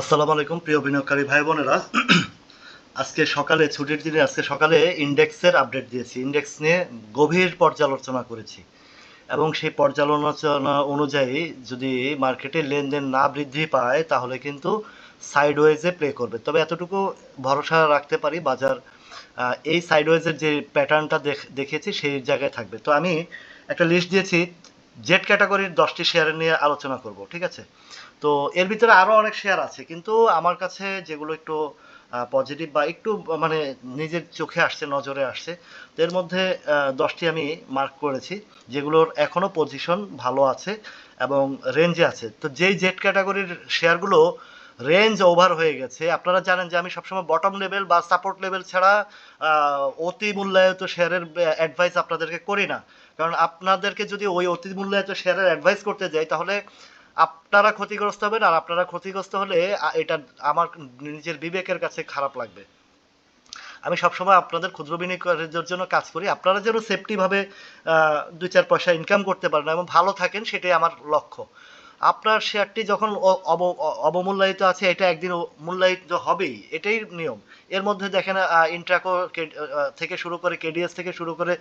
আসসালামু আলাইকুম, প্রিয় বিনিয়োগকারী ভাই বোনেরা। আজকে সকালে, ছুটির দিনে আজকে সকালে ইন্ডেক্সের আপডেট দিয়েছি। ইন্ডেক্স নিয়ে গভীর পর্যালোচনা করেছি। এবং সেই পর্যালোচনা অনুযায়ী যদি মার্কেটে লেনদেন না বৃদ্ধি পায়, তাহলে কিন্তু সাইডওয়েজে প্লে করবে। তবে এতটুকু ভরসা রাখতে পারি, বাজার এই সাইডওয়েজের যে প্যাটার্নটা দেখেছি, সেই জায়গায় থাকবে। তো আমি একটা লিস্ট দিয়েছি জেড ক্যাটাগরির দশটি শেয়ার নিয়ে আলোচনা করব, ঠিক আছে? তো এর ভিতরে আরও অনেক শেয়ার আছে, কিন্তু আমার কাছে যেগুলো একটু পজিটিভ বা একটু মানে নিজের চোখে আসছে, নজরে আসছে, তো এর মধ্যে দশটি আমি মার্ক করেছি, যেগুলোর এখনও পজিশন ভালো আছে এবং রেঞ্জে আছে। তো যেই জেড ক্যাটাগরির শেয়ারগুলো রেঞ্জ ওভার হয়ে গেছে, আপনারা জানেন যে আমি সবসময় বটম লেভেল বা সাপোর্ট লেভেল ছাড়া অতি মূল্যায়িত শেয়ারের অ্যাডভাইস আপনাদেরকে করি না। কারণ আপনাদেরকে যদি ওই অতি মূল্যায়িত শেয়ারের অ্যাডভাইস করতে যাই, তাহলে আপনারা ক্ষতিগ্রস্ত হবেন আর আপনারা ক্ষতিগ্রস্ত হলে এটা আমার নিজের বিবেকের কাছে খারাপ লাগবে। আমি সবসময় আপনাদের ক্ষুদ্র বিনিয়োগের জন্য কাজ করি। আপনারা যেন সেফটিভাবে দুই চার পয়সা ইনকাম করতে পারেন এবং ভালো থাকেন, সেটাই আমার লক্ষ্য। আপনার শেয়ারটি যখন অব- অবমূল্যায়িত আছে, এটা একদিন মূল্যায়িত হবেই। এটাই নিয়ম। এর মধ্যে দেখেন ইন্ট্রাকো থেকে শুরু করে কেডিএস থেকে শুরু করে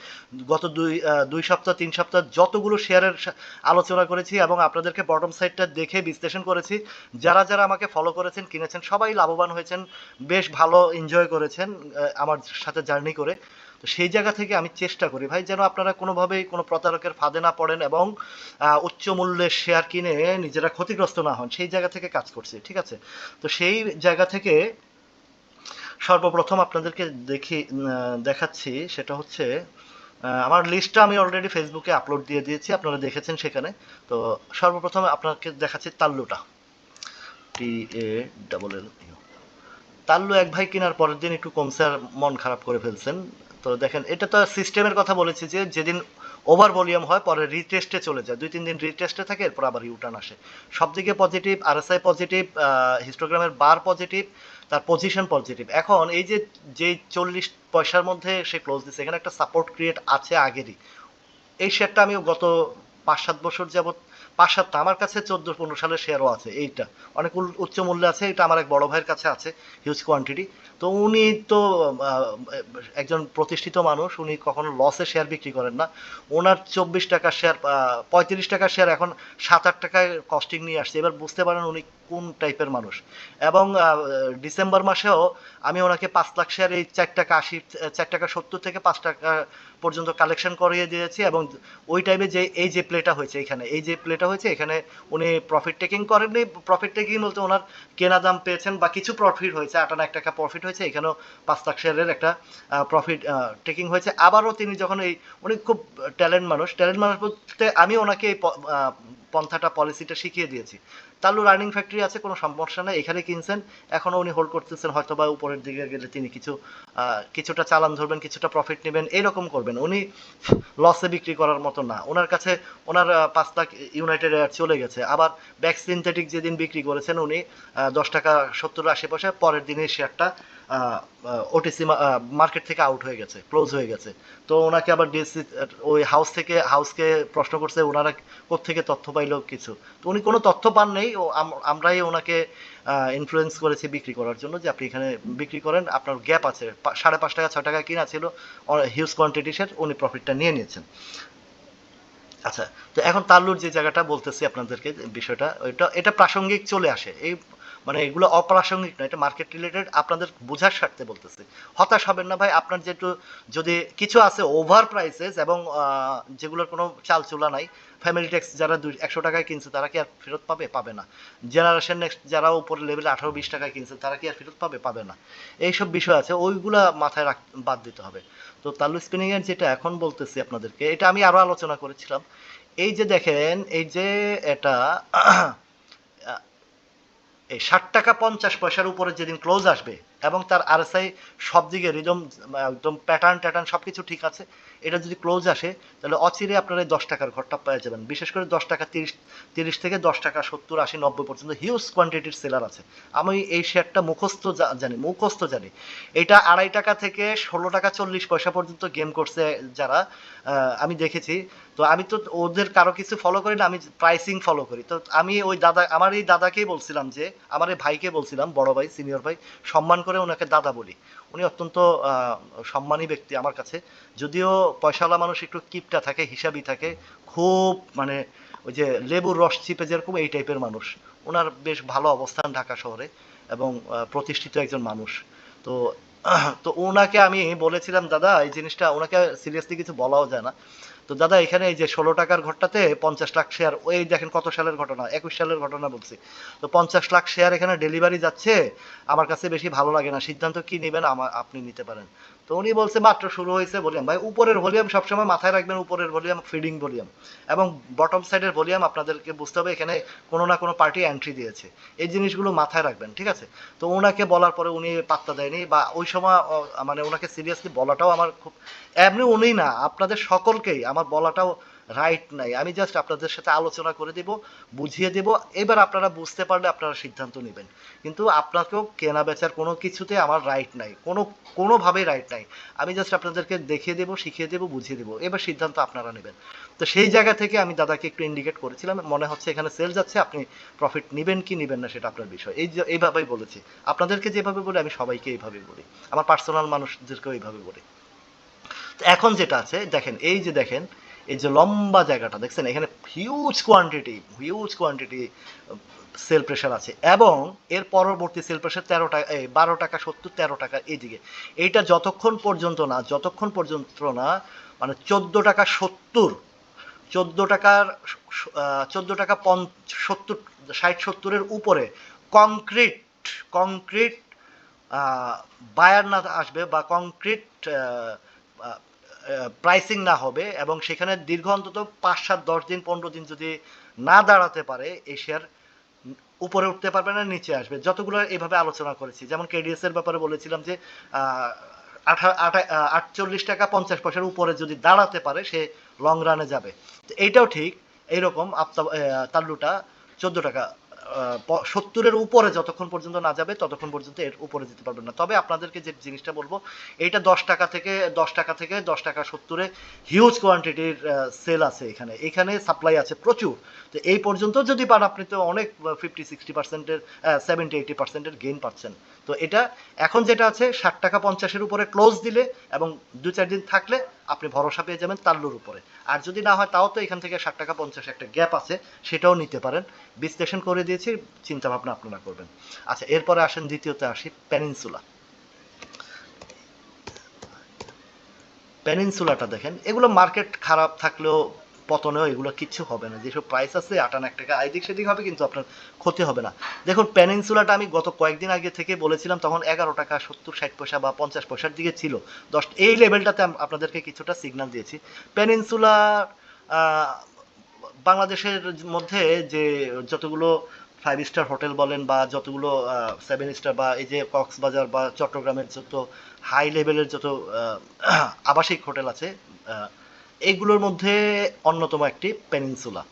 গত দুই দুই সপ্তাহ, তিন সপ্তাহ যতগুলো শেয়ারের আলোচনা করেছি এবং আপনাদেরকে বটম সাইডটা দেখে বিশ্লেষণ করেছি, যারা যারা আমাকে ফলো করেছেন, কিনেছেন, সবাই লাভবান হয়েছেন, বেশ ভালো এনজয় করেছেন আমার সাথে জার্নি করে। তো সেই জায়গা থেকে আমি চেষ্টা করি, ভাই, যেন আপনারা কোনোভাবেই কোনো প্রতারকের ফাঁদে না পড়েন এবং উচ্চ মূল্যের শেয়ার কিনে নিজেরা ক্ষতিগ্রস্ত না হন। সেই জায়গা থেকে কাজ করছি, ঠিক আছে? তো সেই জায়গা থেকে সর্বপ্রথম আপনাদেরকে দেখি দেখাচ্ছি সেটা হচ্ছে আমার লিস্টটা আমি অলরেডি ফেসবুকে আপলোড দিয়ে দিয়েছি, আপনারা দেখেছেন সেখানে। তো সর্বপ্রথম আপনাকে দেখাচ্ছি তাল্লুটা। টি এ ডাবল এল তাল্লু এক ভাই কেনার পরের দিন একটু কমছে আর মন খারাপ করে ফেলছেন। তো দেখেন, এটা তো সিস্টেমের কথা বলেছি যে যেদিন ওভার ভলিউম হয়, পরে রিটেস্টে চলে যায়। দুই, তিন দিন রিটেস্টে থাকে, এরপর আবার ইউটার্ন আসে। সব দিকে পজিটিভ আরএসআই পজিটিভ হিস্টোগ্রামের বার পজিটিভ তার পজিশন পজিটিভ এখন এই যে যে চল্লিশ পয়সার মধ্যে সে ক্লোজ দিচ্ছে এখানে একটা সাপোর্ট ক্রিয়েট আছে আগেরই। এই শেয়ারটা আমি গত পাঁচ, সাত বছর যাবত পাঁচ সাতটা আমার কাছে চোদ্দ পনেরো সালের শেয়ারও আছে, এইটা। অনেক উচ্চ মূল্যে আছে, এটা আমার এক বড় ভাইয়ের কাছে আছে হিউজ কোয়ান্টিটি তো উনি তো একজন প্রতিষ্ঠিত মানুষ, উনি কখনো লসে শেয়ার বিক্রি করেন না। ওনার চব্বিশ টাকার শেয়ার পঁয়ত্রিশ টাকার শেয়ার এখন সাত আট টাকায় কস্টিং নিয়ে আসছে। এবার বুঝতে পারেন উনি কোন টাইপের মানুষ। এবং ডিসেম্বর মাসেও আমি ওনাকে পাঁচ লাখ শেয়ার এই চার টাকা আশি, চার টাকা সত্তর থেকে পাঁচ টাকা পর্যন্ত কালেকশন করিয়ে দিয়েছি এবং ওই টাইমে যে, এই যে প্লেটা হয়েছে এখানে, এই যে প্লেটা হয়েছে এখানে উনি প্রফিট টেকিং করেননি। প্রফিট টেকিং বলতে ওনার কেনা দাম পেয়েছেন বা কিছু প্রফিট হয়েছে আটানা এক টাকা প্রফিট হয়েছে, এখানেও পাঁচ লাখ শেয়ারের একটা প্রফিট টেকিং হয়েছে। আবারও তিনি যখন এই, উনি খুব ট্যালেন্ট মানুষ ট্যালেন্ট মানুষ বলতে আমি ওনাকে এই পন্থাটা পলিসিটা শিখিয়ে দিয়েছি। তাল্লু রানিং ফ্যাক্টরি আছে, কোনো সমস্যা নেই, এখানে কিনছেন। এখনও উনি হোল্ড করতেছেন হয়তো বা উপরের দিকে গেলে তিনি কিছু কিছুটা চালান ধরবেন, কিছুটা প্রফিট নেবেন, এরকম করবেন। উনি লসে বিক্রি করার মতো না। ওনার কাছে ওনার পাঁচ লাখ ইউনাইটেড এয়ার চলে গেছে। আবার ব্যাক সিনথেটিক যেদিন বিক্রি করেছেন উনি দশ টাকা সত্তর আশি পয়সা, পরের দিনে শেয়ারটা ওটিসি মার্কেট থেকে আউট হয়ে গেছে ক্লোজ হয়ে গেছে। তো ওনাকে আবার ডিএসসি ওই হাউস থেকে হাউসকে প্রশ্ন করছে ওনারা কোত্থেকে তথ্য পাইলো কিছু। তো উনি কোনো তথ্য পান নেই, ও আমরাই ওনাকে ইনফ্লুয়েন্স করেছি বিক্রি করার জন্য যে আপনি এখানে বিক্রি করেন, আপনার গ্যাপ আছে সাড়ে পাঁচ টাকা, ছয় টাকা কিনা ছিল হিউজ কোয়ান্টিটি শেয়ার উনি প্রফিটটা নিয়ে নিয়েছেন। আচ্ছা তো এখন তাল্লুর যে জায়গাটা বলতেছি আপনাদেরকে, বিষয়টা, ওইটা, এটা প্রাসঙ্গিক চলে আসে। এই মানে এগুলো অপ্রাসঙ্গিক নয়, এটা মার্কেট রিলেটেড আপনাদের বোঝার স্বার্থে বলতেছি। হতাশ হবেন না ভাই, আপনার যেটু যদি কিছু আছে ওভার প্রাইসেস এবং যেগুলোর কোনো চাল চুলা নাই ফ্যামিলি ট্যাক্স যারা দুই, একশো টাকায় কিনছে, তারা কি আর ফেরত পাবে? পাবে না। জেনারেশন নেক্সট যারা উপরে লেভেলে আঠারো, বিশ টাকায় কিনছে, তারা কি আর ফেরত পাবে? পাবে না। এইসব বিষয় আছে, ওইগুলা মাথায় রাখ, বাদ দিতে হবে। তো তালু স্পিনিং এর যেটা এখন বলতেছি আপনাদেরকে, এটা আমি আরও আলোচনা করেছিলাম। এই যে দেখেন, এই যে এটা এই ষাট টাকা পঞ্চাশ পয়সার উপরে যেদিন ক্লোজ আসবে এবং তার আর আরএসআই সব দিকে রিদম একদম প্যাটার্ন ট্যাটার্ন সব কিছু ঠিক আছে এটা যদি ক্লোজ আসে, তাহলে অচিরে আপনারা দশ টাকার ঘরটা পেয়ে যাবেন। বিশেষ করে দশ টাকা তিরিশ তিরিশ থেকে দশ টাকা সত্তর, আশি, নব্বই পর্যন্ত হিউজ কোয়ান্টিটির সেলার আছে। আমি এই শেয়ারটা মুখস্থ জানি মুখস্থ জানি। এটা আড়াই টাকা থেকে ষোলো টাকা চল্লিশ পয়সা পর্যন্ত গেম করছে যারা আমি দেখেছি। তো আমি তো ওদের কারও কিছু ফলো করি না, আমি প্রাইসিং ফলো করি। তো আমি ওই দাদা, আমার এই দাদাকেই বলছিলাম যে, আমার এই ভাইকে বলছিলাম, বড় ভাই সিনিয়র ভাই, সম্মান করে ওনাকে দাদা বলি। উনি অত্যন্ত সম্মানী ব্যক্তি আমার কাছে। যদিও পয়সাওয়ালা মানুষ একটু কিপটা থাকে হিসাবই থাকে, খুব মানে ওই যে লেবুর রস চিপে যেরকম এই টাইপের মানুষ। ওনার বেশ ভালো অবস্থান ঢাকা শহরে এবং প্রতিষ্ঠিত একজন মানুষ। তো তো ওনাকে আমি বলেছিলাম, দাদা, এই জিনিসটা ওনাকে সিরিয়াসলি কিছু বলাও যায় না। তো দাদা, এখানে এই যে ষোলো টাকার ঘরটাতে পঞ্চাশ লাখ শেয়ার ওই দেখেন কত সালের ঘটনা, একুশ সালের ঘটনা বলছি। তো পঞ্চাশ লাখ শেয়ার এখানে ডেলিভারি যাচ্ছে, আমার কাছে বেশি ভালো লাগে না। সিদ্ধান্ত কি নেবেন আমার আপনি নিতে পারেন। তো উনি বলছে, মাত্র শুরু হয়েছে ভলিউম। ভাই, উপরের ভলিউম সবসময় মাথায় রাখবেন, উপরের ভলিউম, ফিডিং ভলিউম। এবং বটম সাইডের ভলিউম আপনাদেরকে বুঝতে হবে, এখানে কোনো না কোনো পার্টি এন্ট্রি দিয়েছে। এই জিনিসগুলো মাথায় রাখবেন, ঠিক আছে? তো ওনাকে বলার পরে উনি পাত্তা দেয়নি বা ওই সময় মানে ওনাকে সিরিয়াসলি বলাটাও আমার খুব, এমনি উনি না, আপনাদের সকলকেই, আমার বলাটাও রাইট নাই। আমি জাস্ট আপনাদের সাথে আলোচনা করে দেব, বুঝিয়ে দেব। এবার আপনারা বুঝতে পারলে আপনারা সিদ্ধান্ত নেবেন। কিন্তু আপনাকেও কেনা বেচার কোনো কিছুতে আমার রাইট নাই। কোনো, কোনোভাবেই রাইট নাই। আমি জাস্ট আপনাদেরকে দেখিয়ে দেবো, শিখিয়ে দেবো, বুঝিয়ে দেবো। এবার সিদ্ধান্ত আপনারা নেবেন। তো সেই জায়গা থেকে আমি দাদাকে একটু ইন্ডিকেট করেছিলাম। মনে হচ্ছে এখানে সেল যাচ্ছে, আপনি প্রফিট নেবেন কি নেবেন না সেটা আপনার বিষয়। এই যে, এইভাবেই বলেছি। আপনাদেরকে যেভাবে বলি, আমি সবাইকে এইভাবেই বলি। আমার পার্সোনাল মানুষদেরকেও এইভাবে বলি। এখন যেটা আছে, দেখেন, এই যে দেখেন এই যে লম্বা জায়গাটা, দেখছেন? এখানে huge quantity huge quantity sell pressure আছে। এবং এর পরবর্তী সেল প্রেশার তেরো টাকা বারো টাকা, সত্তর, তেরো টাকা, এইদিকে। এইটা যতক্ষণ পর্যন্ত না, যতক্ষণ পর্যন্ত না মানে চোদ্দ টাকা সত্তর, চোদ্দ টাকার চোদ্দ টাকা পঞ্চ সত্তর, ষাট, সত্তরের উপরে কংক্রিট কংক্রিট বায়ার না আসবে বা কংক্রিট প্রাইসিং না হবে এবং সেখানে দীর্ঘ অন্তত পাঁচ সাত, দশ দিন, পনেরো দিন যদি না দাঁড়াতে পারে এই শেয়ার উপরে উঠতে পারবে না, নিচে আসবে। যতগুলো এইভাবে আলোচনা করেছি, যেমন কেডিএস এর ব্যাপারে বলেছিলাম যে আটচল্লিশ টাকা পঞ্চাশ পয়সার উপরে যদি দাঁড়াতে পারে, সে লং রানে যাবে। তো এইটাও ঠিক, এইরকম আপতা তাল্লুটা চোদ্দ টাকা সত্তরের উপরে যতক্ষণ পর্যন্ত না যাবে, ততক্ষণ পর্যন্ত এর উপরে যেতে পারবেন না। তবে আপনাদেরকে যে জিনিসটা বলব এটা দশ টাকা থেকে, দশ টাকা থেকে দশ টাকা সত্তরে হিউজ কোয়ান্টিটির সেল আছে এখানে। এখানে সাপ্লাই আছে প্রচুর। তো এই পর্যন্ত যদি পান, আপনি তো অনেক ফিফটি সিক্সটি পার্সেন্টের সেভেন্টি এইটি পার্সেন্টের গেইন পাচ্ছেন। তো এটা এখন যেটা আছে, ষাট টাকা পঞ্চাশের উপরে ক্লোজ দিলে এবং দু চার দিন থাকলে আপনি ভরসা পেয়ে যাবেন তাল্লুর উপরে। আর যদি না হয়, তাও তো এখান থেকে ষাট টাকা পঞ্চাশ একটা গ্যাপ আছে, সেটাও নিতে পারেন। বিশ্লেষণ করে দিয়েছি, চিন্তা ভাবনা আপনারা করবেন। আচ্ছা এরপরে আসেন, দ্বিতীয়তে আসি প্যানিনসুলা পেনিনসুলাটা দেখেন, এগুলো মার্কেট খারাপ থাকলেও পতনেও এগুলো কিচ্ছু হবে না। যেসব প্রাইস আছে আটান এক টাকা, এদিক সেদিক হবে কিন্তু আপনার ক্ষতি হবে না। দেখুন পেনিনসুলাটা আমি গত কয়েকদিন আগে থেকে বলেছিলাম, তখন এগারো টাকা, সত্তর, ষাট পয়সা বা পঞ্চাশ পয়সার দিকে ছিল। দশ এই লেভেলটাতে আপনাদেরকে কিছুটা সিগন্যাল দিয়েছি। পেনিনসুলা বাংলাদেশের মধ্যে যে যতগুলো ফাইভ স্টার হোটেল বলেন বা যতগুলো সেভেন স্টার বা এই যে কক্সবাজার বা চট্টগ্রামের যত হাই লেভেলের যত আবাসিক হোটেল আছে আহ, এইগুলোর মধ্যে অন্যতম একটি পেনিনসুলা।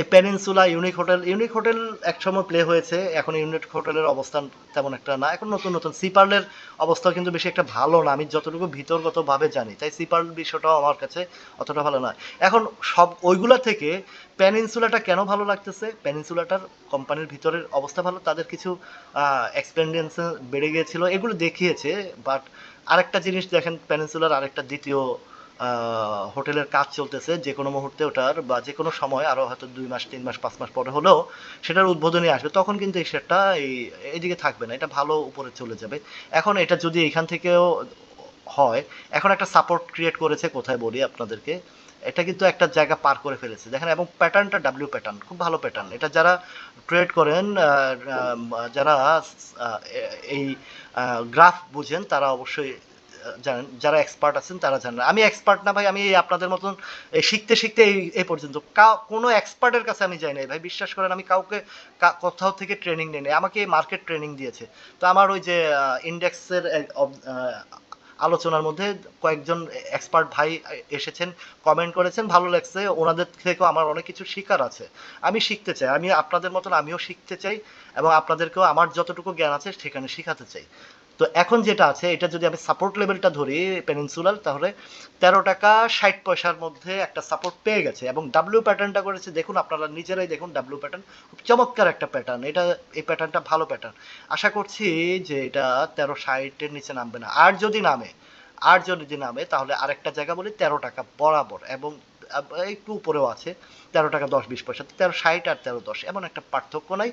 এই peninsula unique hotel unique hotel একসময় প্লে হয়েছে এখন ইউনিক হোটেলের অবস্থান তেমন একটা না এখন নতুন নতুন। সিপার্লের অবস্থা কিন্তু বেশি একটা ভালো না আমি যতটুকু ভিতরগতভাবে জানি তাই সিপার্ল বিষয়টাও আমার কাছে অতটা ভালো না এখন সব ওইগুলা থেকে পেনিনসুলাটা কেন ভালো লাগতেছে? পেনিনসুলাটার কোম্পানির ভিতরের অবস্থা ভালো তাদের কিছু এক্সপেন্ডেন্স বেড়ে গিয়েছিল এগুলো দেখিয়েছে বাট আরেকটা জিনিস দেখেন পেনিনসুলার আরেকটা দ্বিতীয় হোটেলের কাজ চলতেছে যে কোনো মুহূর্তে ওটার বা যে কোনো সময় আরও হয়তো দুই মাস, তিন মাস, পাঁচ মাস পরে হলেও সেটার উদ্বোধনী আসবে, তখন কিন্তু এই শেয়ারটা এই এইদিকে থাকবে না, এটা ভালো উপরে চলে যাবে। এখন এটা যদি এখান থেকেও হয়, এখন একটা সাপোর্ট ক্রিয়েট করেছে কোথায় বলি আপনাদেরকে, এটা কিন্তু একটা জায়গা পার করে ফেলেছে। দেখেন, এবং প্যাটার্নটা ডাব্লিউ প্যাটার্ন খুব ভালো প্যাটার্ন এটা যারা ট্রেড করেন যারা এই গ্রাফ বুঝেন, তারা অবশ্যই জানেন, যারা এক্সপার্ট আছেন তারা জানেন। আমি এক্সপার্ট না ভাই, আমি এই আপনাদের মতন শিখতে শিখতে এই এই পর্যন্ত। কা- কোনো এক্সপার্টের কাছে আমি যাই নাই ভাই, বিশ্বাস করেন আমি কাউকে কোথাও থেকে ট্রেনিং নিই আমাকে মার্কেট ট্রেনিং দিয়েছে। তো আমার ওই যে ইন্ডেক্সের আলোচনার মধ্যে কয়েকজন এক্সপার্ট ভাই এসেছেন কমেন্ট করেছেন, ভালো লাগছে। ওনাদের থেকেও আমার অনেক কিছু শেখার আছে। আমি শিখতে চাই, আমি আপনাদের মতন আমিও শিখতে চাই এবং আপনাদেরকেও আমার যতটুকু জ্ঞান আছে সেখানে শেখাতে চাই। তো এখন যেটা আছে, এটা যদি আমি সাপোর্ট লেভেলটা ধরি পেনিনসুলার তাহলে তেরো টাকা ষাট পয়সার মধ্যে একটা সাপোর্ট পেয়ে গেছে। এবং ডাব্লিউ প্যাটার্নটা করেছে, দেখুন আপনারা নিজেরাই দেখুন ডাব্লিউ প্যাটার্ন খুব চমৎকার একটা প্যাটার্ন এটা, এই প্যাটার্নটা ভালো প্যাটার্ন আশা করছি যে এটা তেরো ষাটের নিচে নামবে না। আর যদি নামে, আর যদি নামে, তাহলে আরেকটা জায়গা বলি তেরো টাকা বরাবর। এবং একটু উপরেও আছে। তেরো টাকা দশ, বিশ পয়সা, তেরো, ষাট আর তেরো, দশ, এমন একটা পার্থক্য নাই।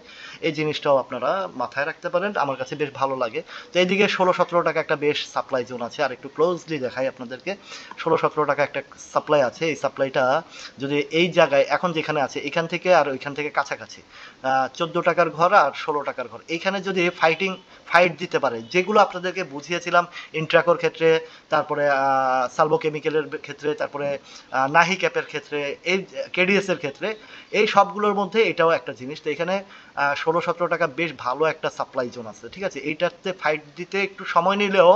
এই জিনিসটাও আপনারা মাথায় রাখতে পারেন, আমার কাছে বেশ ভালো লাগে। তো এইদিকে ষোলো, সতেরো টাকা একটা বেশ সাপ্লাই জোন আছে আর একটু ক্লোজলি দেখাই আপনাদেরকে। ষোলো, সতেরো টাকা একটা সাপ্লাই আছে, এই সাপ্লাইটা যদি এই জায়গায়, এখন যেখানে আছে, এখান থেকে আর ওইখান থেকে কাছাকাছি। চোদ্দ টাকার ঘর আর ষোলো টাকার ঘর। এইখানে যদি ফাইটিং ফাইট দিতে পারে, যেগুলো আপনাদেরকে বুঝিয়েছিলাম ইন্ট্রাকোর ক্ষেত্রে, তারপরে সালভো কেমিক্যালের ক্ষেত্রে, তারপরে নাহি ক্যাপের ক্ষেত্রে, এই কেডিএস এর ক্ষেত্রে এই সবগুলোর মধ্যে এটাও একটা জিনিস। তো এখানে ষোলো, সতেরো টাকা বেশ ভালো একটা সাপ্লাই জোন আছে, ঠিক আছে? এইটাতে ফাইট দিতে একটু সময় নিলেও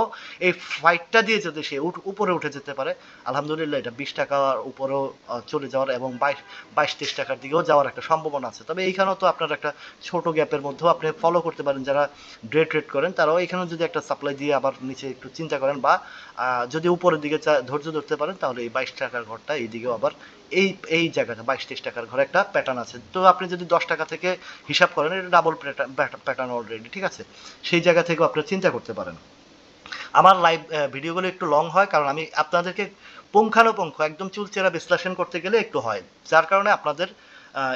এই ফাইটটা দিয়ে যদি সে উপরে উঠে যেতে পারে, আলহামদুলিল্লাহ এটা বিশ টাকার উপরেও চলে যাওয়ার এবং বাইশ বাইশ, তেইশ টাকার দিকেও যাওয়ার একটা সম্ভাবনা আছে। তবে এইখানেও তো আপনার একটা ছোট গ্যাপের মধ্যেও আপনি ফলো করতে পারেন, যারা ডে ট্রেড করেন, তারাও এখানেও যদি একটা সাপ্লাই দিয়ে আবার নিচে একটু চিন্তা করেন বা যদি উপরের দিকে ধৈর্য ধরতে পারেন, তাহলে এই বাইশ টাকার ঘরটা এই দিকেও আবার এই এই জায়গাটা, বাইশ, তেইশ টাকার ঘরে একটা প্যাটার্ন আছে। তো আপনি যদি দশ টাকা থেকে হিসাব করেন, এটা ডাবল প্যাটার্ন অলরেডি ঠিক আছে? সেই জায়গা থেকেও আপনারা চিন্তা করতে পারেন। আমার লাইভ ভিডিওগুলো একটু লং হয়, কারণ আমি আপনাদেরকে পুঙ্খানুপুঙ্খ, একদম চুলচেরা বিশ্লেষণ করতে গেলে একটু হয়। যার কারণে আপনাদের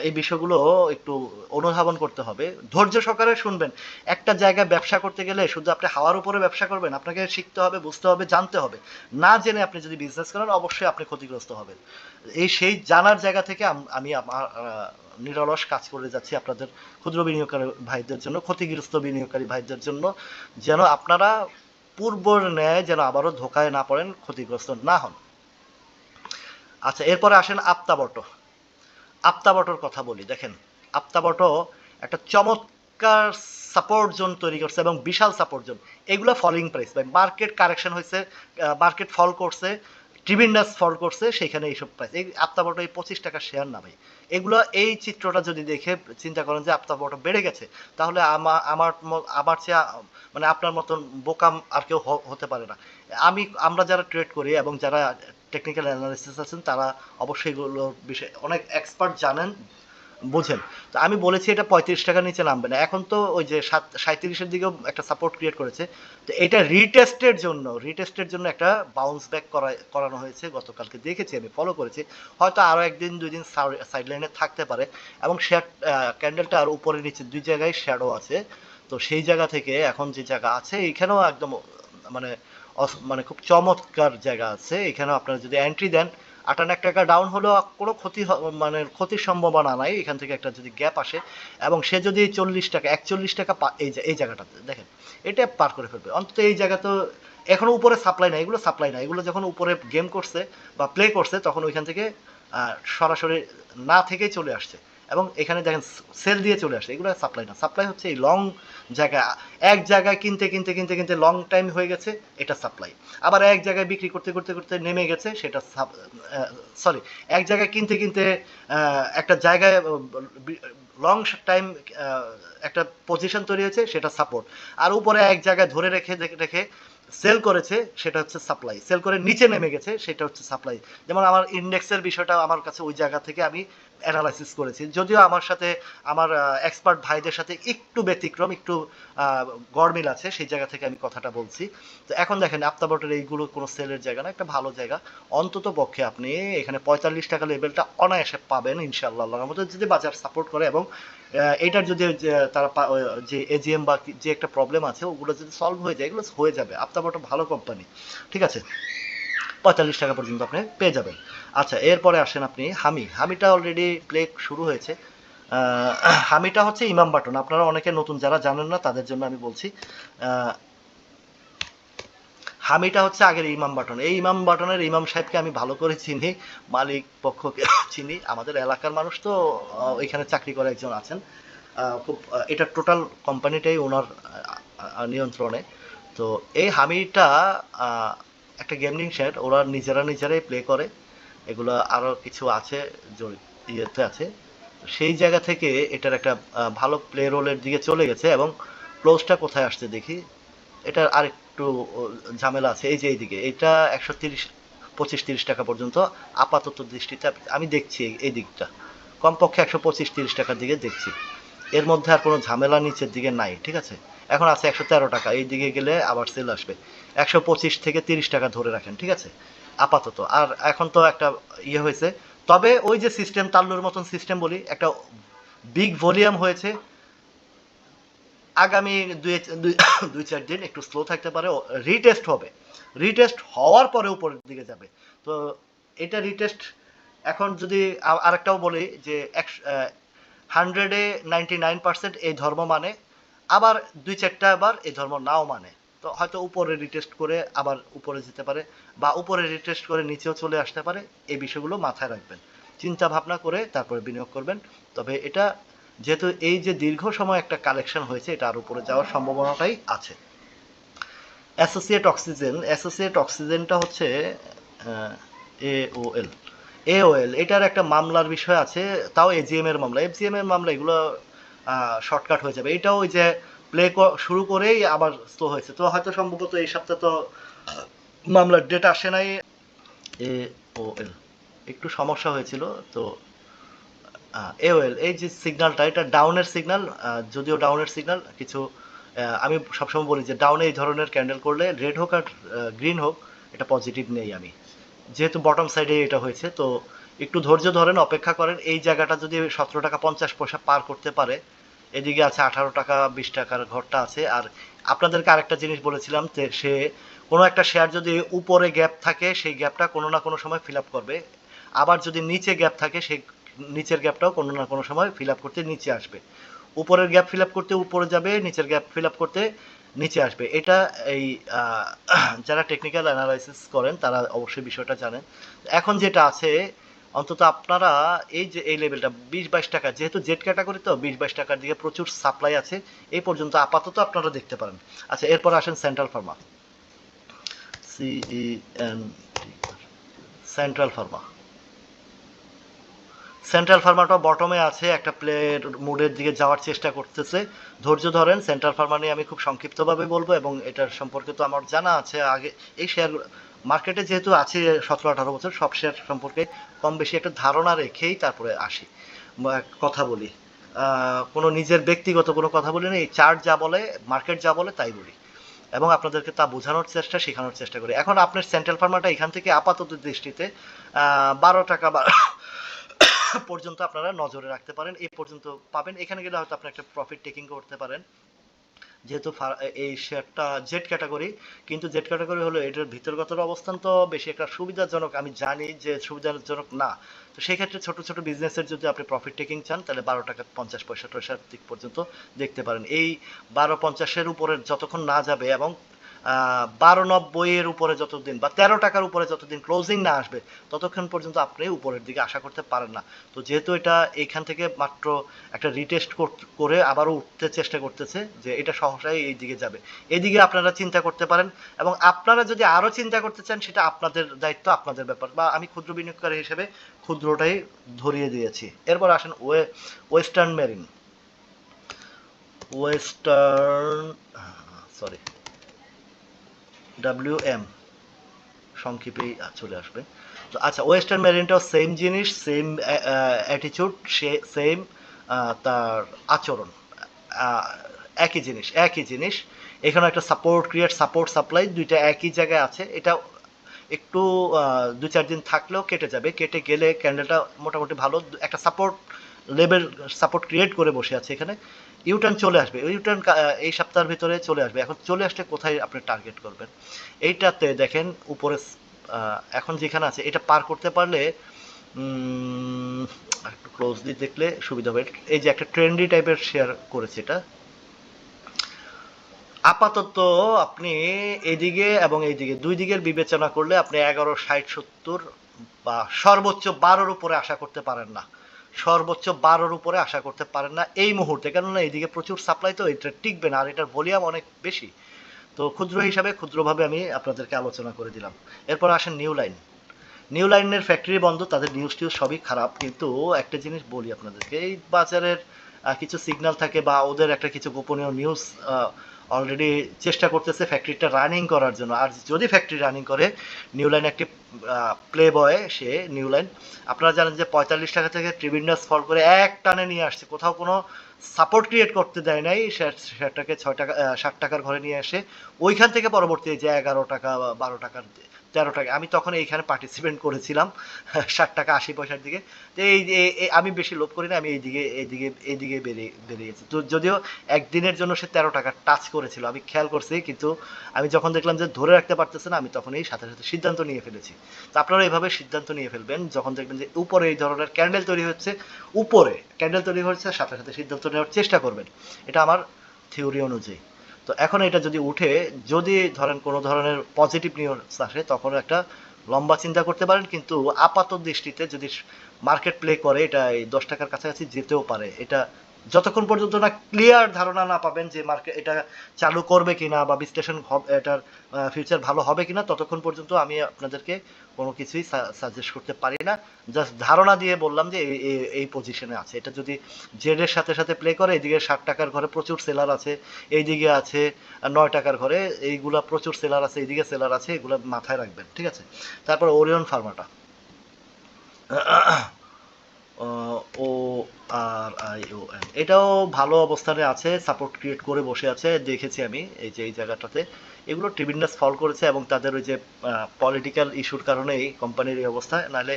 এই বিষয়গুলো একটু অনুধাবন করতে হবে। ধৈর্য সহকারে শুনবেন। একটা জায়গায় ব্যবসা করতে গেলে শুধু আপনি হাওয়ার উপরে ব্যবসা করবেন, আপনাকে শিখতে হবে, বুঝতে হবে, জানতে হবে। না জেনে আপনি যদি বিজনেস করেন, অবশ্যই আপনি ক্ষতিগ্রস্ত হবেন। এই সেই জানার জায়গা থেকে আমি আমার নিরলস কাজ করে যাচ্ছি আপনাদের ক্ষুদ্র বিনিয়োগকারী ভাইদের জন্য, ক্ষতিগ্রস্ত বিনিয়োগকারী ভাইদের জন্য, যেন আপনারা পূর্বর ন্যায় যেন আবারও ধোকায় না পড়েন, ক্ষতিগ্রস্ত না হন। আচ্ছা এরপরে আসেন আপ্তাবট আপ্তাবটর কথা বলি, দেখেন আপ্তাবট একটা চমৎকার সাপোর্ট জোন তৈরি করছে এবং বিশাল সাপোর্ট জোন এগুলো ফলিং প্রাইস ভাই মার্কেট কারেকশন হয়েছে মার্কেট ফল করছে ট্রিবিন্ডাস ফল করছে, সেখানে এইসব প্রাইস এই আপ্তাবট এই পঁচিশ টাকা শেয়ার না ভাই। এগুলো এই চিত্রটা যদি দেখে চিন্তা করেন যে আপনার আপ্তাবট বেড়ে গেছে, তাহলে আমার আমার আমার চেয়ে মানে আপনার মতন বোকাম আর কেউ হতে পারে না। আমি, আমরা যারা ট্রেড করি এবং যারা টেকনিক্যাল অ্যানালিসিস আছেন, তারা অবশ্যই এগুলোর বিষয়ে অনেক এক্সপার্ট জানেন। বোঝেন, তো আমি বলেছি এটা পঁয়ত্রিশ টাকার নিচে নামবে না। এখন তো ওই যে সাত সাঁত্রিশের দিকেও একটা সাপোর্ট ক্রিয়েট করেছে। তো এটা রিটেস্টের জন্য রিটেস্টের জন্য একটা বাউন্স ব্যাক করা করানো হয়েছে। গতকালকে দেখেছি, আমি ফলো করেছি। হয়তো আরও একদিন দুই দিন সাইড লাইনে থাকতে পারে। এবং শেয়ার ক্যান্ডেলটা আর উপরে নিচে, দুই জায়গায় শ্যাডো আছে। তো সেই জায়গা থেকে এখন যে জায়গা আছে, এইখানেও একদম মানে মানে খুব চমৎকার জায়গা আছে। এখানেও আপনারা যদি এন্ট্রি দেন আটান্ন টাকা ডাউন হলেও কোনো ক্ষতি মানে ক্ষতির সম্ভাবনা নাই। এখান থেকে একটা যদি গ্যাপ আসে এবং সে যদি চল্লিশ টাকা, একচল্লিশ টাকা এই এই জায়গাটাতে, দেখেন, এটা পার করে ফেলবে। অন্তত এই জায়গা তো এখনও উপরে সাপ্লাই নাই, এগুলো সাপ্লাই নাই। এগুলো যখন উপরে গেম করছে বা প্লে করছে, তখন ওইখান থেকে সরাসরি না থেকেই চলে আসছে। এবং এখানে দেখেন সেল দিয়ে চলে আসে। এগুলো সাপ্লাই না। সাপ্লাই হচ্ছে এই লং জায়গা এক জায়গায় কিনতে কিনতে কিনতে কিনতে লং টাইম হয়ে গেছে, এটা সাপ্লাই আবার এক জায়গায় বিক্রি করতে করতে করতে নেমে গেছে, সেটা সরি এক জায়গায় কিনতে কিনতে একটা জায়গায় লং টাইম একটা পজিশন তৈরি হয়েছে, সেটা সাপোর্ট আর উপরে এক জায়গায় ধরে রেখে রেখে সেল করেছে, সেটা হচ্ছে সাপ্লাই সেল করে নিচে নেমে গেছে, সেটা হচ্ছে সাপ্লাই যেমন আমার ইন্ডেক্সের বিষয়টা আমার কাছে ওই জায়গা থেকে আমি অ্যানালাইসিস করেছি। যদিও আমার সাথে আমার এক্সপার্ট ভাইদের সাথে একটু ব্যতিক্রম একটু আহ, গড়মিল আছে সেই জায়গা থেকে আমি কথাটা বলছি। তো এখন দেখেন আপ্তাবটের এইগুলো কোনো সেলের জায়গা না একটা ভালো জায়গা। অন্তত পক্ষে আপনি এখানে পঁয়তাল্লিশ টাকা লেভেলটা অনায়াসে পাবেন ইনশাআল্লাহ মধ্যে যদি বাজার সাপোর্ট করে এবং এটার যদি তারা যে এজিএম বা যে একটা প্রবলেম আছে ওগুলো যদি সলভ হয়ে যায় এগুলো হয়ে যাবে। আপ্তাবট ভালো কোম্পানি ঠিক আছে? পঁয়তাল্লিশ টাকা পর্যন্ত আপনি পেয়ে যাবেন। আচ্ছা এরপরে আসেন আপনি হামি হামিটা অলরেডি প্লে শুরু হয়েছে। হামিটা হচ্ছে ইমাম বাটন। আপনারা অনেকে নতুন, যারা জানেন না, তাদের জন্য আমি বলছি হামিটা হচ্ছে আগের ইমাম বাটন। এই ইমাম বাটনের ইমাম সাহেবকে আমি ভালো করে চিনি, মালিক পক্ষকে চিনি। আমাদের এলাকার মানুষ তো এখানে চাকরি করে একজন আছেন। খুব এটা টোটাল কোম্পানিটাই ওনার নিয়ন্ত্রণে। তো এই হামিটা একটা গেমিং সেট ওরা নিজেরা নিজেরাই প্লে করে। এগুলো আরও কিছু আছে ইয়েতে আছে। সেই জায়গা থেকে এটার একটা ভালো প্লে রোলের দিকে চলে গেছে এবং ক্লোজটা কোথায় আসছে দেখি। এটার আরেকটু ঝামেলা আছে এই যে এইদিকে। এটা একশো তিরিশ, পঁচিশ তিরিশ টাকা পর্যন্ত আপাতত দৃষ্টিতে আমি দেখছি এই দিকটা। কমপক্ষে একশো পঁচিশ তিরিশ টাকার দিকে দেখছি। এর মধ্যে আর কোনো ঝামেলা নিচের দিকে নাই, ঠিক আছে? এখন আছে একশো তেরো টাকা, এই দিকে গেলে আবার সেল আসবে। একশো পঁচিশ থেকে তিরিশ টাকা ধরে রাখেন, ঠিক আছে? আপাতত। আর এখন তো একটা ইয়ে হয়েছে। তবে ওই যে সিস্টেম তাল্লুর মতন সিস্টেম বলি, একটা বিগ ভলিউম হয়েছে। আগামী দুই দুই চার দিন একটু স্লো থাকতে পারে। রিটেস্ট হবে। রিটেস্ট হওয়ার পরে উপরের দিকে যাবে। তো এটা রিটেস্ট এখন যদি আরেকটাও বলি যে হান্ড্রেডে নাইনটি নাইন পার্সেন্ট এই ধর্ম মানে আবার দুই চারটা আবার এই ধর্ম নাও মানে। তো হয়তো উপরে রিটেস্ট করে আবার উপরে যেতে পারে বা উপরে রিটেস্ট করে নিচেও চলে আসতে পারে, এই বিষয়গুলো মাথায় রাখবেন। চিন্তা ভাবনা করে তারপরে বিনিয়োগ করবেন। তবে এটা যেহেতু এই যে দীর্ঘ সময় একটা কালেকশন হয়েছে, এটা আর উপরে যাওয়ার সম্ভাবনাটাই আছে। অ্যাসোসিয়েট অক্সিজেন অ্যাসোসিয়েট অক্সিজেনটা হচ্ছে এ ও এল এ ও এল এটার একটা মামলার বিষয় আছে, তাও এজিএম এর মামলা। এফজিএম এর মামলা, এগুলো শর্টকাট হয়ে যাবে। এটাও ওই যে প্লে শুরু করেই আবার স্লো হয়েছে। তো হয়তো সম্ভবত এই সপ্তাহে তো মামলার ডেট আসে নাই। এ ও এল একটু সমস্যা হয়েছিল, তো এ এওএল এই যে সিগন্যালটা এটা ডাউনের সিগন্যাল যদিও ডাউনের সিগন্যাল কিছু আমি সবসময় বলি যে ডাউনে এই ধরনের ক্যান্ডেল করলে রেড হোক আর গ্রিন হোক, এটা পজিটিভ নেই আমি। যেহেতু বটম সাইডে এটা হয়েছে, তো একটু ধৈর্য ধরেন, অপেক্ষা করেন, এই জায়গাটা যদি সতেরো টাকা পঞ্চাশ পয়সা পার করতে পারে এদিকে আছে আঠারো টাকা, বিশ টাকার ঘরটা আছে। আর আপনাদেরকে আরেকটা জিনিস বলেছিলাম যে সে কোনো একটা শেয়ার যদি উপরে গ্যাপ থাকে, সেই গ্যাপটা কোনো না কোনো সময় ফিল করবে। আবার যদি নিচে গ্যাপ থাকে, সেই নিচের গ্যাপটাও কোনো না কোনো সময় ফিল করতে নিচে আসবে। উপরের গ্যাপ ফিল করতে উপরে যাবে, নিচের গ্যাপ ফিল করতে নিচে আসবে। এটা এই যারা টেকনিক্যাল অ্যানালাইসিস করেন, তারা অবশ্যই বিষয়টা জানেন। এখন যেটা আছে অন্তত আপনারা এই যে এই লেভেলটা বিশ বাইশ টাকা, যেহেতু জেড ক্যাটাগরি তো, বিশ বাইশ টাকার দিকে প্রচুর সাপ্লাই আছে, এই পর্যন্ত আপাতত আপনারা দেখতে পারেন। আচ্ছা এরপর আসেন central pharma CEN central pharma central ফার্মাটা বটমে আছে, একটা প্লের মুডের দিকে যাওয়ার চেষ্টা করতেছে। ধৈর্য ধরেন সেন্ট্রাল ফার্মা নিয়ে আমি খুব সংক্ষিপ্তভাবে বলব এবং এটার সম্পর্কে তো আমার জানা আছে, আগে এই শেয়ার মার্কেটে যেহেতু আছে সতেরো, আঠারো বছর, সব শেয়ার সম্পর্কে কম বেশি একটা ধারণা রেখেই তারপরে আসি। কথা বলি। কোনো নিজের ব্যক্তিগত কোনো কথা বলি না, এই চার্ট যা বলে, মার্কেট যা বলে, তাই বলি। এবং আপনাদেরকে তা বোঝানোর চেষ্টা, শেখানোর চেষ্টা করি। এখন আপনার সেন্ট্রাল ফার্মাটা এখান থেকে আপাতত দৃষ্টিতে বারো টাকা বা পর্যন্ত আপনারা নজরে রাখতে পারেন। এই পর্যন্ত পাবেন। এখানে গেলে হয়তো আপনি একটা প্রফিট টেকিং করতে পারেন। যেহেতু এই শেয়ারটা জেড ক্যাটাগরি কিন্তু জেড ক্যাটাগরি হলো এটার ভিতরগত অবস্থান তো বেশি একটা সুবিধাজনক, আমি জানি যে সুবিধাজনক না। তো সেই ক্ষেত্রে ছোট ছোট বিজনেসের যদি আপনি প্রফিট টেকিং চান, তাহলে বারো টাকা পঞ্চাশ পয়সা টয়সার দিক পর্যন্ত দেখতে পারেন। এই বারো পঞ্চাশের উপরে যতক্ষণ না যাবে এবং বারো নব্বইয়ের উপরে যতদিন বা তেরো টাকার উপরে যতদিন ক্লোজিং না আসবে, ততক্ষণ পর্যন্ত আপনি উপরের দিকে আশা করতে পারেন না। তো যেহেতু এটা এখান থেকে মাত্র একটা রিটেস্ট করে আবারও উঠতে চেষ্টা করতেছে যে এটা সহসাই এই দিকে যাবে। এদিকে আপনারা চিন্তা করতে পারেন এবং আপনারা যদি আরও চিন্তা করতে চান, সেটা আপনাদের দায়িত্ব, আপনাদের ব্যাপার বা আমি ক্ষুদ্র বিনিয়োগকারী হিসেবে ক্ষুদ্রটাই ধরিয়ে দিয়েছি। এরপর আসেন way western marine western sorry W M সংক্ষেপেই চলে আসবে। তো আচ্ছা ওয়েস্টার্ন মেরিনটাও সেম জিনিস সেম অ্যাটিটিউড সেম তার আচরণ। একই জিনিস একই জিনিস। এখানে একটা সাপোর্ট ক্রিয়েট সাপোর্ট সাপ্লাই দুইটা একই জায়গায় আছে। এটা একটু দু চার দিন থাকলেও কেটে যাবে। কেটে গেলে ক্যান্ডেলটা মোটামুটি ভালো। একটা সাপোর্ট লেভেল সাপোর্ট ক্রিয়েট করে বসে আছে এখানে। ইউটার্ন চলে আসবে। ইউটার্ন এই সপ্তাহের ভিতরে চলে আসবে। এখন চলে আসলে কোথায় আপনি টার্গেট করবেন? এইটাতে দেখেন উপরে এখন যেখানে আছে, এটা পার করতে পারলে একটু ক্লোজলি দেখলে সুবিধা হবে। এই যে একটা ট্রেন্ডি টাইপের শেয়ার করেছে এটা। আপাতত আপনি এইদিকে এবং এইদিকে, দুই দিকের বিবেচনা করলে আপনি এগারো, ষাট, সত্তর বা সর্বোচ্চ বারোর উপরে আশা করতে পারেন না। সর্বোচ্চ বারোর উপরে আশা করতে পারেন না এই মুহূর্তে। কেননা এইদিকে প্রচুর সাপ্লাই তো এটা টিকবে না আর এটার ভলিউম অনেক বেশি। তো ক্ষুদ্র হিসাবে ক্ষুদ্রভাবে আমি আপনাদেরকে আলোচনা করে দিলাম। এরপর আসেন নিউ লাইন নিউ লাইনের ফ্যাক্টরি বন্ধ তাদের নিউজ টিউজ সবই খারাপ। কিন্তু একটা জিনিস বলি আপনাদেরকে এই বাজারের কিছু সিগন্যাল থাকে বা ওদের একটা কিছু গোপনীয় নিউজ অলরেডি চেষ্টা করতেছে ফ্যাক্টরিটা রানিং করার জন্য। আর যদি ফ্যাক্টরি রানিং করে নিউ লাইন একটি প্লে বয় সে নিউ লাইন আপনারা জানেন যে পঁয়তাল্লিশ টাকা থেকে ট্রিবিন্ডাস ফল করে এক টানে নিয়ে আসছে। কোথাও কোনো সাপোর্ট ক্রিয়েট করতে দেয় নাই সেটাকে ছয় টাকা ষাট টাকার ঘরে নিয়ে আসে ওইখান থেকে পরবর্তী যে এগারো টাকা বা বারো টাকার তেরো টাকা। আমি তখন এইখানে পার্টিসিপেট করেছিলাম, ষাট টাকা আশি পয়সার দিকে। তো এই- আমি বেশি লোভ করি না, আমি এইদিকে এইদিকে এইদিকে বেরিয়ে বেরিয়েছি তো যদিও একদিনের জন্য সে তেরো টাকা টাচ করেছিল, আমি খেয়াল করছি, কিন্তু আমি যখন দেখলাম যে ধরে রাখতে পারতেছে না, আমি তখন এই সাথে সাথে সিদ্ধান্ত নিয়ে ফেলেছি। তো আপনারা এইভাবে সিদ্ধান্ত নিয়ে ফেলবেন, যখন দেখবেন যে উপরে এই ধরনের ক্যান্ডেল তৈরি হচ্ছে, উপরে ক্যান্ডেল তৈরি হচ্ছে, সাথে সাথে সিদ্ধান্ত নেওয়ার চেষ্টা করবেন। এটা আমার থিওরি অনুযায়ী। তো এখন এটা যদি উঠে, যদি ধরেন কোনো ধরনের পজিটিভ নিউজ আসে, তখন একটা লম্বা চিন্তা করতে পারেন, কিন্তু আপাত দৃষ্টিতে যদি মার্কেট প্লে করে, এটা এই দশ টাকার কাছাকাছি যেতেও পারে। এটা যতক্ষণ পর্যন্ত না ক্লিয়ার ধারণা না পাবেন যে মার্কেট এটা চালু করবে কিনা বা বিশ্লেষণ এটার ফিউচার ভালো হবে কিনা, ততক্ষণ পর্যন্ত আমি আপনাদেরকে কোনো কিছুই সাজেস্ট করতে পারি না। জাস্ট ধারণা দিয়ে বললাম যে এই- পজিশনে আছে। এটা যদি জেডের সাথে সাথে প্লে করে, এদিকে ষাট টাকার ঘরে প্রচুর সেলার আছে, এইদিকে আছে নয় টাকার ঘরে, এইগুলা প্রচুর সেলার আছে, এইদিকে সেলার আছে, এগুলো মাথায় রাখবেন, ঠিক আছে? তারপর Orion ফার্মাটা O R I O N এটাও ভালো অবস্থানে আছে সাপোর্ট ক্রিয়েট করে বসে আছে, দেখেছি আমি এই যে, এই জায়গাটাতে। এগুলো ট্রিবিন্ডাস ফল করেছে এবং তাদের ওই যে পলিটিক্যাল ইস্যুর কারণে এই কোম্পানির এই অবস্থা। নাহলে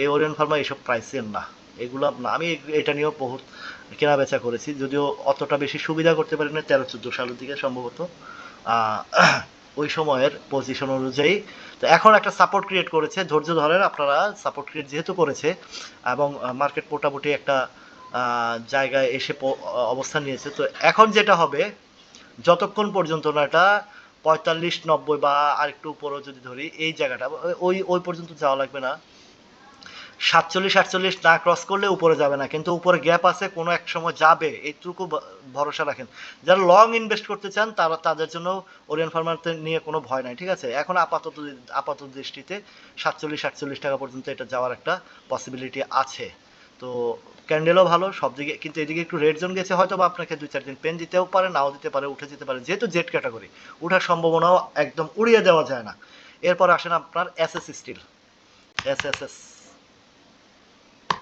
এই ওরিয়ন ফার্মা এইসব প্রাইসের না। এগুলো, না, আমি এটা নিয়েও বহুত কেনা বেচা করেছি। যদিও অতটা বেশি সুবিধা করতে পারি না তেরো, চোদ্দ সালের দিকে সম্ভবত। ওই সময়ের পজিশন অনুযায়ী। তো এখন একটা সাপোর্ট ক্রিয়েট করেছে। ধৈর্য ধরেন আপনারা সাপোর্ট ক্রিয়েট যেহেতু করেছে এবং মার্কেট মোটামুটি একটা জায়গায় এসে অবস্থান নিয়েছে। তো এখন যেটা হবে, যতক্ষণ পর্যন্ত না এটা পঁয়তাল্লিশ, নব্বই বা আরেকটু উপরেও যদি ধরি, এই জায়গাটা, ওই ওই পর্যন্ত যাওয়া লাগবে না। সাতচল্লিশ, আটচল্লিশ না ক্রস করলে উপরে যাবে না। কিন্তু উপরে গ্যাপ আছে, কোনো এক সময় যাবে। এইটুকু ভরসা রাখেন। যারা লং ইনভেস্ট করতে চান, তারা তাদের জন্য ওরিয়ান ফার্মারতে নিয়ে কোনো ভয় নাই, ঠিক আছে? এখন আপাতত আপাতত দৃষ্টিতে সাতচল্লিশ, আটচল্লিশ টাকা পর্যন্ত এটা যাওয়ার একটা পসিবিলিটি আছে। তো ক্যান্ডেলও ভালো, সব দিকে কিন্তু এদিকে একটু রেড জোন গেছে হয়তো বা আপনাকে দুই, চার দিন পেন দিতেও পারে, নাও দিতে পারে, উঠে যেতে পারে, যেহেতু জেড ক্যাটাগরি উঠার সম্ভাবনাও একদম উড়িয়ে দেওয়া যায় না। এরপর আসেন আপনার S S steel S S S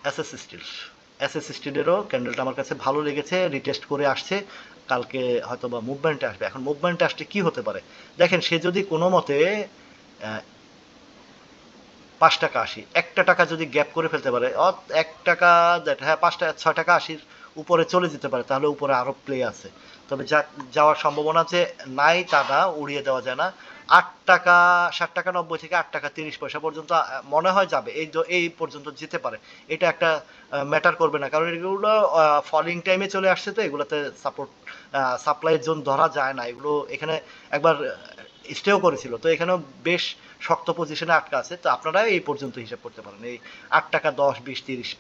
SS steel SS স্টিলেরও ক্যান্ডেলটা আমার কাছে ভালো লেগেছে রিটেস্ট করে আসছে। কালকে হয়তো বা মুভমেন্টে আসবে। এখন মুভমেন্টে আসলে কি হতে পারে? দেখেন, সে যদি কোনো মতে পাঁচ টাকা আশি, একটা টাকা যদি গ্যাপ করে ফেলতে পারে এক টাকা হ্যাঁ পাঁচ টাকা, ছয় টাকা আশির উপরে চলে যেতে পারে, তাহলে উপরে আরও প্লে আছে। তবে যা- যাওয়ার সম্ভাবনা যে নাই, তা না, উড়িয়ে দেওয়া যায় না। আট টাকা, ষাট টাকা, নব্বই থেকে আট টাকা, তিরিশ পয়সা পর্যন্ত মনে হয় যাবে। এই এই পর্যন্ত যেতে পারে। এটা একটা ম্যাটার করবে না। কারণ এগুলো ফলিং টাইমে চলে আসছে তো, এগুলোতে সাপোর্ট সাপ্লাই জোন ধরা যায় না। এগুলো এখানে একবার স্টেও করেছিল। তো এখানেও বেশ শক্ত পজিশনে আটকা আছে। তো আপনারা এই পর্যন্ত হিসাব করতে পারেন। এই আট টাকা দশ, বিশ, তিরিশ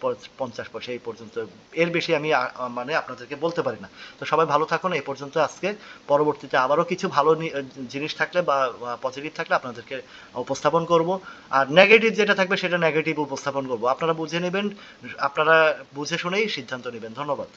পঞ্চাশ পয়সা এই পর্যন্ত। এর বেশি আমি মানে আপনাদেরকে বলতে পারি না। তো সবাই ভালো থাকুন। এই পর্যন্ত আজকে। পরবর্তীতে আবারও কিছু ভালো জিনিস থাকলে বা পজিটিভ থাকলে আপনাদেরকে উপস্থাপন করব। আর নেগেটিভ যেটা থাকবে সেটা নেগেটিভ উপস্থাপন করব। আপনারা বুঝে নেবেন, আপনারা বুঝে শুনেই সিদ্ধান্ত নেবেন। ধন্যবাদ।